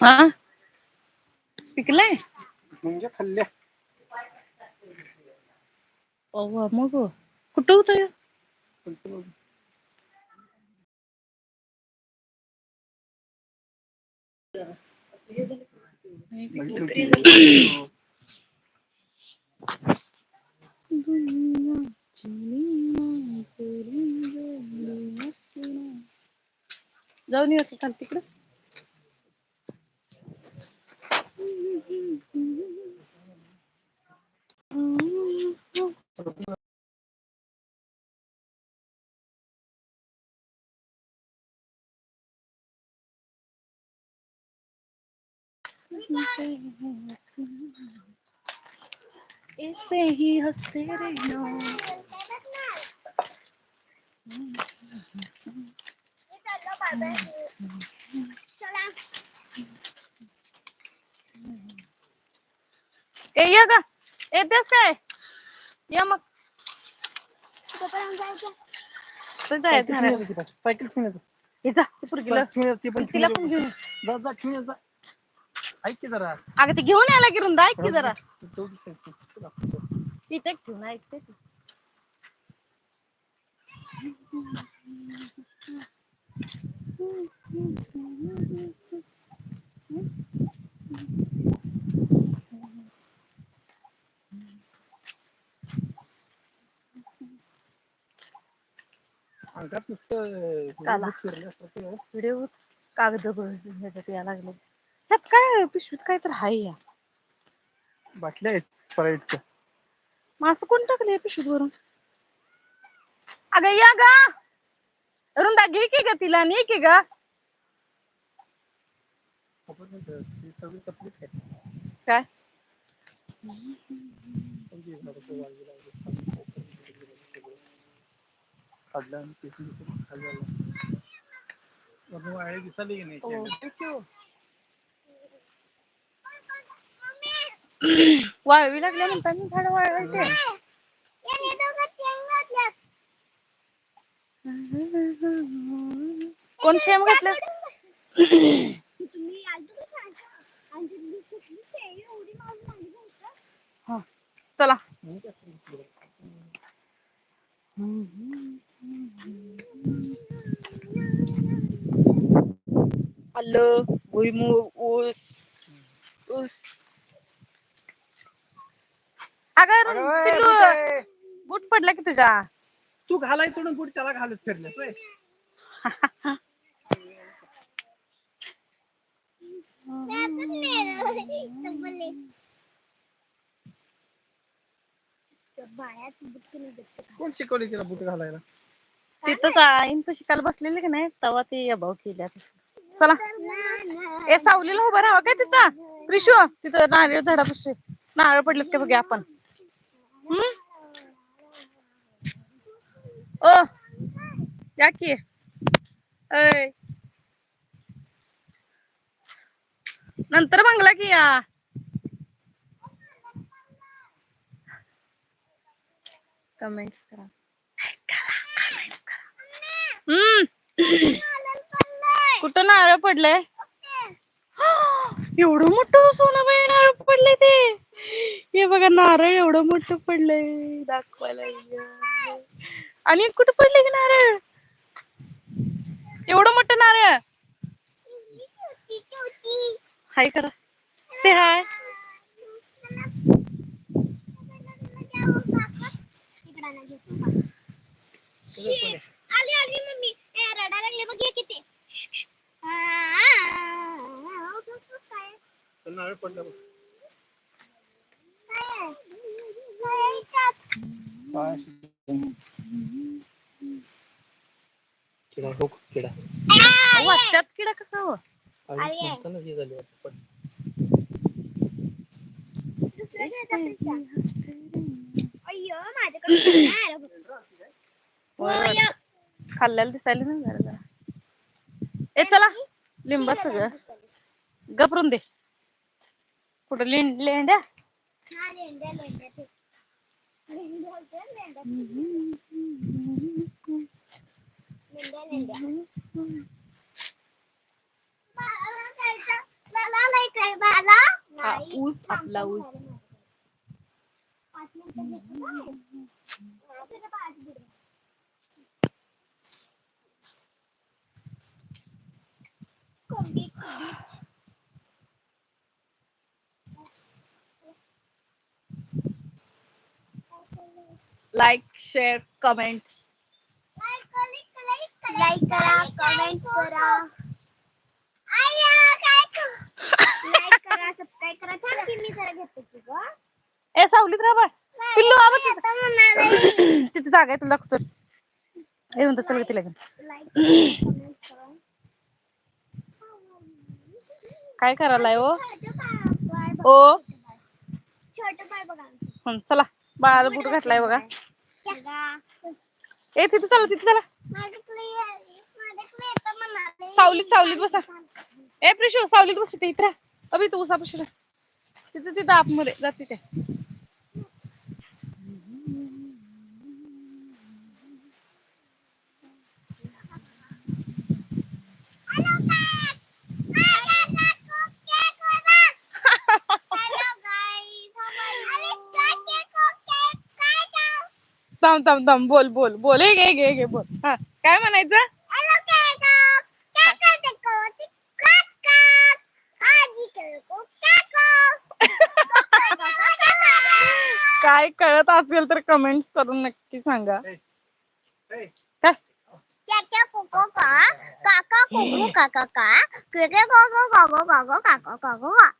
हा? पिकलाय म्हणजे खाल्ल्या अव्वा मग कुठं होतं जाऊन तिकडं ऐसे ही हंसते रहना ए ये ग येतेस काय या मग कुठं जायचं घरात? सायकल घेऊन येतो जा ते पोरगीला घेऊन येतो, ती पण तिला पण. घेऊन ये. जा जा घेऊन ये जा ऐक की जरा अगं ते घेऊन यायला की रुंदा ऐक की जरा. तिथे घेऊन ऐकते ती. अंगात नुसतं काला. व्हिडिओ कागद ह्याच्यात यायला लागले. ह्यात काय पिशवीत काय तर हाय या. बाटल्या आहेत स्प्राईटच्या मग असं कोण टाकलं या पिशवीत वरून अगं या ग! रुंदा घे की ग तिला ने की ग. ती सगळी तपलीच आहे. काय? वाळवी. वरून वाळे दिसायले की नाही? हो? वाळवी लागल्या म्हणताना झाड वाळवायचे. कोण शेम घातलं? हा चला मी काय सांगितलं? आलं भुईमूग ऊस ऊस अगं अरे ओय, पिल्लू बुट आहे. बूट पडला की तुझ्या? तू घालाय सोडून बुट त्याला घालत फिरल्यास होय? कोण शिकवले तिला बुट घालायला? तिथंच आईन पशी काल बसलेले की नाही तेव्हा ते अभाव केल्या चला. ए सावलीला उभं राहा काय तिथं? त्रिशू तिथं नारळ झाडापाशी. नारळ पडलेत का बघूया आपण. ओ या की. अय नंतर बंगला की या. कमेंट्स करा. कमेंट्स करा. हम्म. कुठं नारळ पडलंय? एवढं मोठं सोनाबाई नारळ पडलंय ते. हे बघा नारळ एवढं मोठं पडलंय. दाखवायला. आणि कुठं पडलंय ग नारळ? एवढं मोठं नारळ? हाय करा. से हाय आली आली मम्मी ए रडा लागले बघ ये किती तर नारळ पडलं बघ. पाय. किडा हो किडा. वाटतात किडा कसा हो? हे झाले वाटतं. अय्यो माझ्याकडे खाल्ल्याला दिसायला नाही जरा जरा. ए चला. लिंबा सगळं गपरून दे कुठं लेंड लेंड्या? हा लेंड्या लेंड्या ते लेंड्या होत्या, लेंड्या लेंड्या लेंड्या मला जायचं. ला, ऊस आपला ऊस पाच मिनिटं घेतो काय? हा, तुझं पाच मिनिटं. कोंबडी, कोंबडी. लाईक शेअर कमेंट्स लाईक करा कमेंट करा. लाईक करा सबस्क्राईब करा. थांब की मी जरा घेते की गं. ए सावलीत राहा पिल्लू म्हणाले. तिथे जागा आहे तुला दाखवतो. ए म्हणतो चल तिला घेऊन. काय करायलाय बघा. ओ? छोटं पाय बघा. चला. बाळाला बूट घातलाय बघा. ए तिथे चला तिथे चला. सावलीत सावलीत बसा. ए प्रिशू सावलीत बसते इथे अभि तू उसा पिशू तिथे तिथे आतमध्ये जाते तिथे थांब थांब थांब बोल बोल बोल एक एक एक बोल हा काय म्हणायचं काय कळत असेल तर कमेंट्स करून नक्की सांगा काका काका काका काका काका काका काका काका काका